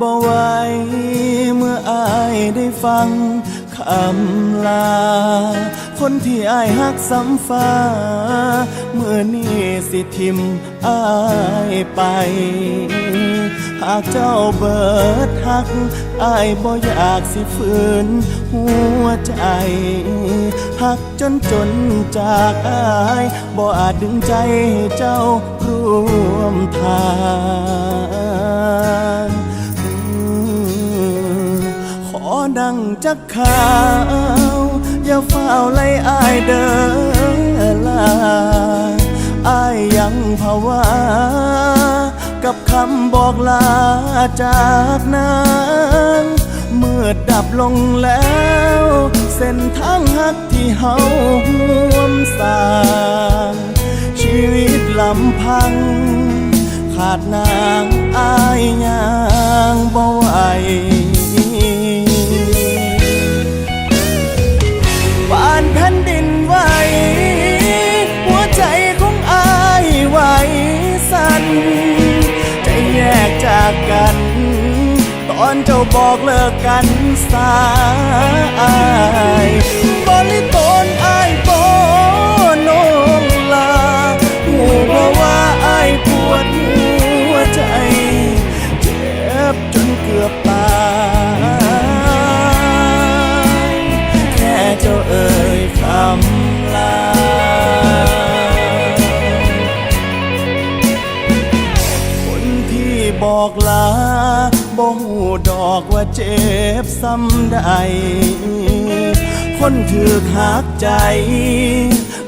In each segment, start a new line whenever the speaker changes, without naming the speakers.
บ่ไหวเมื่ออายได้ฟังคำลา คนที่อายหักสำฟ้า เมื่อนี้สิทิมอายไป หากเจ้าเบิดหักอายบ่อยากสิฝืนหัวใจหักจนจนจากอาย บ่อาจดึงใจเจ้าร่วมทาง จักข่าว อย่าเฝ้าไล่อายเดินลาอายยังภาวะกับคำบอกลาจากนางเมื่อดับลงแล้ว เส้นทางหักที่เฮาห่วมสร้างชีวิตลำพัง ขาดนางอายยางบ่ไหว อนเจ้าบอกเลิกกันสา บ่หูดอกว่าเจ็บซ้ำใด คนถือหักใจ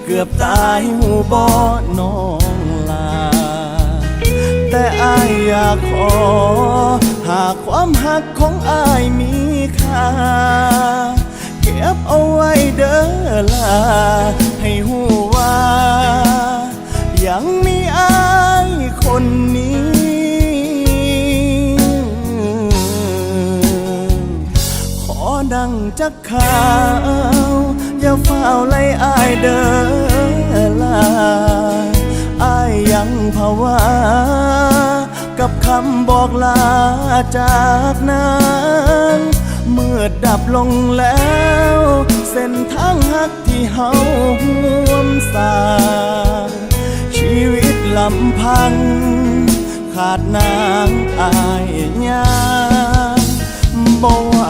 เกือบตายหูบ่น้องลา แต่อายอยากขอ หากความหักของอายมีค่า เก็บเอาไว้เด้อลา ให้หูว่า ยังมี ดังจักข่าว อย่าเฝ้าไล่อายเดินลาอายยังภาวะกับคำบอกลาจากนางเมื่อดับลงแล้ว เส้นทางหักที่เฮาห่วมสาชีวิตลำพัง ขาดนางอายยา บ่ไหว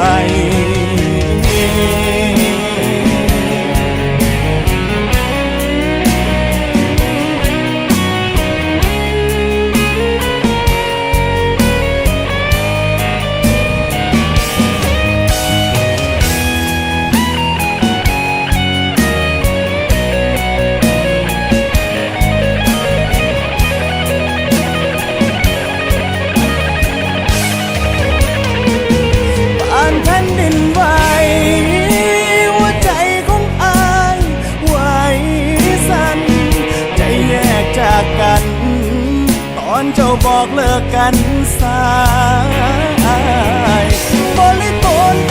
อนเจ้าบอกเลิกกันสายบริบูรณ์